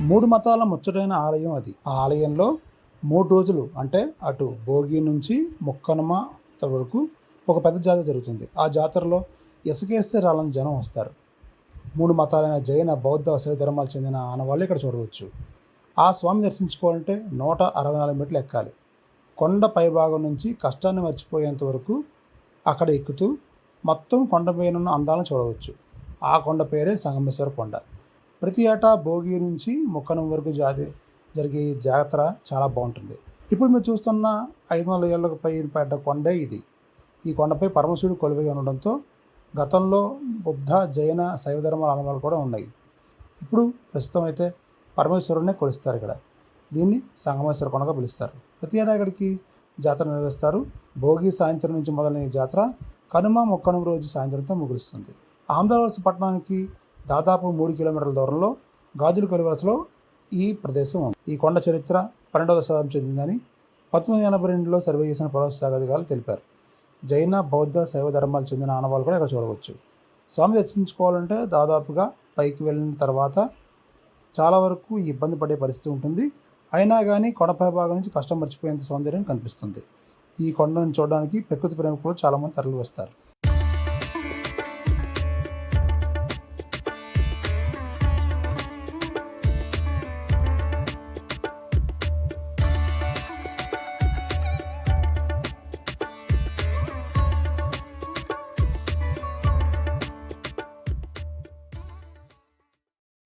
మూడు మతాల ముచ్చటైన ఆలయం అది. ఆ ఆలయంలో మూడు రోజులు అంటే అటు భోగి నుంచి ముక్కనుమ వరకు ఒక పెద్ద జాతర జరుగుతుంది. ఆ జాతరలో ఇసుకేస్తే రాలని జనం వస్తారు. మూడు మతాలైన జైన బౌద్ధ శైవ ధర్మాలు చెందిన ఆనవాళ్ళు ఇక్కడ చూడవచ్చు. ఆ స్వామి దర్శించుకోవాలంటే నూట అరవై నాలుగు మెట్లు ఎక్కాలి. కొండ పైభాగం నుంచి కష్టాన్ని మర్చిపోయేంత వరకు అక్కడ ఎక్కుతూ మొత్తం కొండపైన ఉన్న అందాలను చూడవచ్చు. ఆ కొండ పేరే సంగమేశ్వర కొండ. ప్రతి ఏటా భోగి నుంచి ముక్కనం వరకు జాదే జరిగే ఈ జాతర చాలా బాగుంటుంది. ఇప్పుడు మీరు చూస్తున్న ఐదు వందల ఏళ్ళకు పై పడ్డ కొండే ఇది. ఈ కొండపై పరమశివుడు కొలువై ఉండడంతో గతంలో బుద్ధ జైన శైవ ధర్మాల ఆలయాలు కూడా ఉన్నాయి. ఇప్పుడు ప్రస్తుతం అయితే పరమేశ్వరుడినే కొలుస్తారు ఇక్కడ. దీన్ని సంగమేశ్వర కొండగా పిలుస్తారు. ప్రతి ఏటా ఇక్కడికి జాతర నిర్వహిస్తారు. భోగి సాయంత్రం నుంచి మొదలైన ఈ జాతర కనుమ మొక్కనం రోజు సాయంత్రంతో ముగులుస్తుంది. ఆంధ్రవలస పట్టణానికి దాదాపు మూడు కిలోమీటర్ల దూరంలో గాజుల కొలివలసలో ఈ ప్రదేశం ఉంది. ఈ కొండ చరిత్ర పన్నెండవ శతాబ్దం చెందిందని పంతొమ్మిది ఎనభై రెండులో సర్వే చేసిన ప్రవాస అధికారులు తెలిపారు. జైన బౌద్ధ శైవ ధర్మాలు చెందిన ఆనవాళ్ళు కూడా ఇక్కడ చూడవచ్చు. స్వామి దర్శించుకోవాలంటే దాదాపుగా పైకి వెళ్ళిన తర్వాత చాలా వరకు ఇబ్బంది పడే పరిస్థితి ఉంటుంది. అయినా కానీ కొండపై భాగం నుంచి కష్టం మర్చిపోయేంత సౌందర్యం కనిపిస్తుంది. ఈ కొండను చూడడానికి ప్రకృతి ప్రేమికులు చాలామంది తరలి వస్తారు